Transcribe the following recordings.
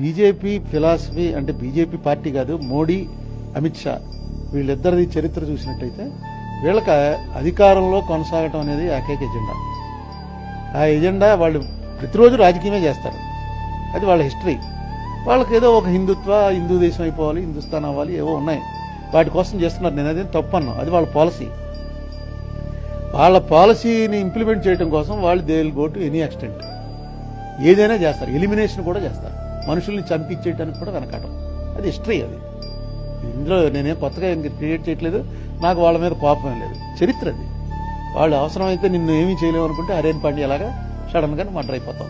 BJP philosophy అంటే BJP party కాదు మోడీ అమిత్ షా వీళ్ళిద్దరిది చరిత్ర చూసినట్టయితే వీళ్ళకి అధికారంలో కొనసాగటం అనేది ఏకైక ఎజెండా. ఆ ఎజెండా వాళ్ళు ప్రతిరోజు రాజకీయమే చేస్తారు. అది వాళ్ళ హిస్టరీ. వాళ్ళకి ఏదో ఒక హిందుత్వ హిందూ దేశం అయిపోవాలి హిందుస్థాన్ అవ్వాలి ఏవో ఉన్నాయి. వాటి కోసం చేస్తున్నారు. నేను అదేం తప్పు అది వాళ్ళ పాలసీ. వాళ్ళ పాలసీని ఇంప్లిమెంట్ చేయడం కోసం వాళ్ళు they will go to any extent ఏదైనా చేస్తారు. ఎలిమినేషన్ కూడా చేస్తారు. మనుషుల్ని చంపించేయడానికి కూడా వెనకటం. అది హిస్టరీ అది. ఇందులో నేనేం కొత్తగా ఇంక క్రియేట్ చేయట్లేదు. నాకు వాళ్ళ మీద కోపం లేదు. చరిత్ర అది. వాళ్ళు అవసరమైతే నిన్ను ఏమీ చేయలేము అనుకుంటే హరేన్ పాండ్య లాగా సడన్గా మర్డర్ అయిపోతాం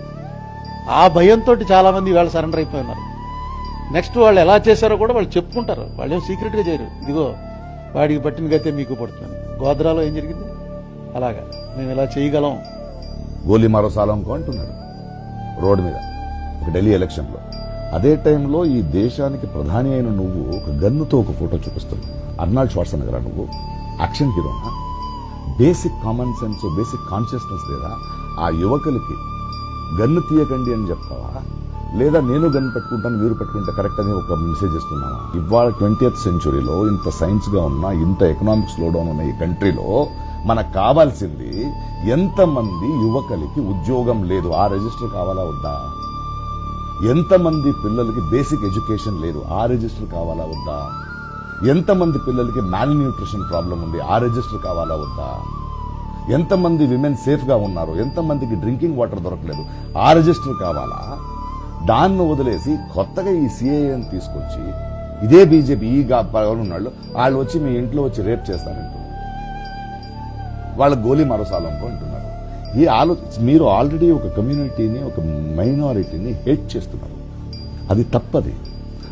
ఆ భయంతో చాలామంది వాళ్ళు సరెండర్ అయిపోయి ఉన్నారు నెక్స్ట్ వాళ్ళు ఎలా చేశారో కూడా వాళ్ళు చెప్పుకుంటారు. వాళ్ళు ఏం సీక్రెట్గా చేయరు. ఇదిగో వాడికి పట్టిన గతే మీకు పడుతుంది. గోద్రాలో ఏం జరిగింది? అలాగా. మేము ఇలా చేయగలం. గోలీ మారో సాలంకో అంటున్నాడు. రోడ్డు మీద. ఒక ఢిల్లీ ఎలక్షన్లో. అదే టైంలో ఈ దేశానికి ప్రధాని అయిన నువ్వు ఒక గన్నుతో ఒక ఫోటో చూపిస్తున్నావు. అర్నాల్డ్ శ్వాసనగరా నువ్వు? యాక్షన్ హీరోనా? Basic common sense basic consciousness లేదా? ఆ యువకులకి గన్ను తీయకండి అని చెప్తావా? లేదా నేను గన్ పెట్టుకుంటాను మీరు పెట్టుకుంటే కరెక్ట్ అని ఒక మెసేజ్ ఇస్తున్నావా? ఇవాళ ట్వంటీయత్ సెంచురీలో ఇంత సైన్స్గా ఉన్న ఇంత ఎకనామిక్ డౌన్ ఉన్న ఈ కంట్రీలో మనకు కావాల్సింది ఎంతమంది యువకులకి ఉద్యోగం లేదు. ఆ రిజిస్టర్ కావాలా వద్దా? ఎంతమంది పిల్లలకి బేసిక్ ఎడ్యుకేషన్ లేదు ఆ రిజిస్టర్ కావాలా వద్దా? ఎంతమంది పిల్లలకి మాల్ న్యూట్రిషన్ ప్రాబ్లం ఉంది ఆ రిజిస్టర్ కావాలా వద్దా? ఎంతమంది విమెన్ సేఫ్గా ఉన్నారు ఎంతమందికి డ్రింకింగ్ వాటర్ దొరకలేదు ఆ రిజిస్టర్ కావాలా? దాన్ని వదిలేసి కొత్తగా ఈ సిఏఎన్ తీసుకొచ్చి ఇదే బీజేపీ ఈ ఉన్నాళ్ళు వాళ్ళు వచ్చి మీ ఇంట్లో వచ్చి రేప్ చేస్తారంటున్నారు. వాళ్ళ గోలీ మరోసాలంకో అంటున్నారు. ఈ ఆలో మీరు ఆల్రెడీ ఒక కమ్యూనిటీని ఒక మైనారిటీని హేట్ చేస్తున్నారు. అది తప్పది.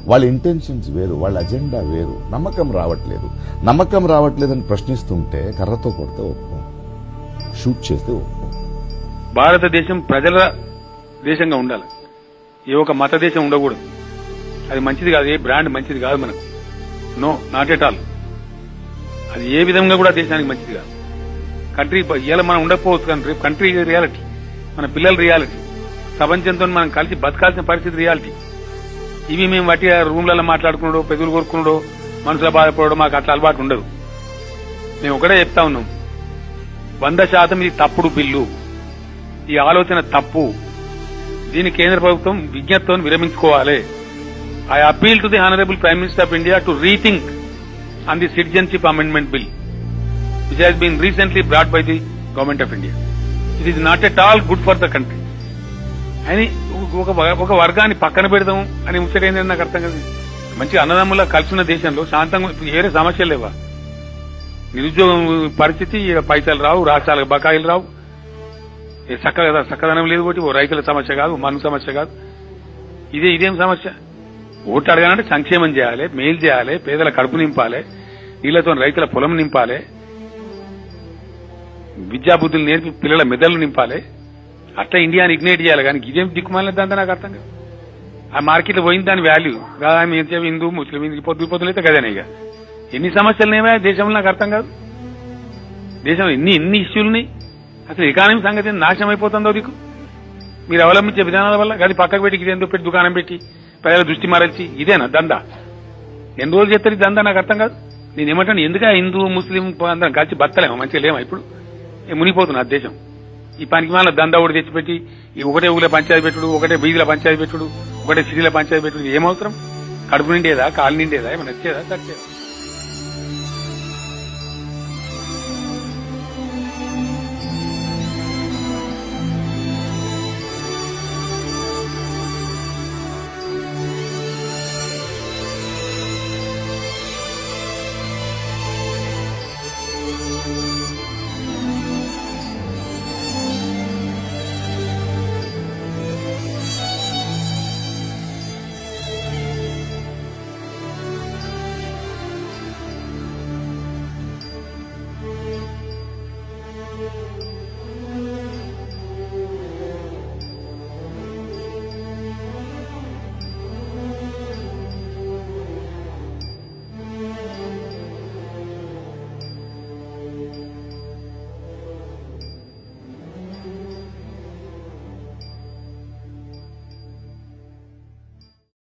వాళ్ళ ఇంటెన్షన్స్ వేరు వాళ్ళ అజెండా వేరు. నమ్మకం రావట్లేదు. నమ్మకం రావట్లేదని ప్రశ్నిస్తుంటే కర్రతో కొడితే ఒప్పు. షూట్ చేస్తే ఒప్పు. భారతదేశం ప్రజల దేశంగా ఉండాలి. ఏ ఒక మత దేశం ఉండకూడదు. అది మంచిది కాదు ఏ బ్రాండ్ మంచిది కాదు మనకు. నో నాట్ ఎట్ ఆల్ అది ఏ విధంగా కూడా దేశానికి మంచిది కాదు. కంట్రీ ఇలా మనం ఉండకపోవచ్చు కానీ రేపు కంట్రీ రియాలిటీ మన పిల్లల రియాలిటీ ప్రపంచంతో మనం కలిసి బతకాల్సిన పరిస్థితి రియాలిటీ ఇవి మేము వాటి రూమ్లలో మాట్లాడుకున్నాడు పెదవులు కొరుకున్నాడో మనసులో బాధపడడం మాకు అట్లా అలవాటు ఉండదు. మేము ఒకటే చెప్తా ఉన్నాం. వంద శాతం ఇది తప్పుడు బిల్లు. ఈ ఆలోచన తప్పు. దీని కేంద్ర ప్రభుత్వం విజ్ఞప్తితో విరమించుకోవాలి. I appeal to the honourable prime minister of India to rethink on the citizenship amendment bill which has been recently brought by the government of India it is not at all good for the country అని ఒక ఒక వర్గాన్ని పక్కన పెడదాం అని ముచ్చట ఏంటంటే నాకు అర్థం కాదు. మంచి అన్నదమ్ముల కలిసిన దేశంలో శాంతంగా వేరే సమస్యలు లేవా? నిరుద్యోగం పరిస్థితి పైసలు రావు రాష్ట్రాలకు బకాయిలు రావు. ఏ చక్కగా చక్కదనం లేదు ఒకటి ఓ రైతుల సమస్య కాదు మన సమస్య కాదు. ఇదే ఇదేం సమస్య? ఓటు అడగాలంటే సంక్షేమం చేయాలి మేలు చేయాలి పేదల కడుపు నింపాలి నీళ్ళతో రైతుల పొలం నింపాలి. విద్యాబుద్ధులు నేర్పి పిల్లల మెదళ్ళు నింపాలి. అట్లా ఇండియాని ఇగ్నైట్ చేయాలి కానీ ఇదేం దిక్కుమాలిన దాంతో నాకు అర్థం కాదు. ఆ మార్కెట్లో పోయిన దాని వాల్యూ కాదా మేము చెప్పి హిందూ ముస్లిం ఇది పొద్దు పొద్దులు అయితే కదేనా ఇక ఎన్ని సమస్యలు నేవా దేశంలో నాకు అర్థం కాదు. దేశంలో ఎన్ని ఎన్ని ఇష్యూలున్నాయి అసలు ఎకానమీ సంగతి నాశనం అయిపోతుందో దిక్కు. మీరు అవలంబించే విధానాల వల్ల కానీ పక్కకు పెట్టి ఇదేందో పెట్టి దుకాణం పెట్టి ప్రజల దృష్టి మరల్చి ఇదేనా దందా? ఎన్ని రోజులు చేస్తారు ఈ దందా నాకు అర్థం కాదు. నేను ఏమంటాను? ఎందుక హిందూ ముస్లిం అందరం కలిసి బతలేమా మంచిగా లేమా ఇప్పుడు? ఏ మునిగిపోతున్నా దేశం ఈ పనికి మాల దందా ఒకటి తెచ్చిపెట్టి ఈ ఒకటే ఊళ్ళో పంచాయతీ పెట్టుడు ఒకటే బీదిలో పంచాయతీ పెట్టుడు ఒకటే సిటీలో పంచాయతీ పెట్టుడు ఏమవసరం? కడుపు నిండేదా కాలు నిండేదా ఏమైనా వచ్చేదా తచ్చేదా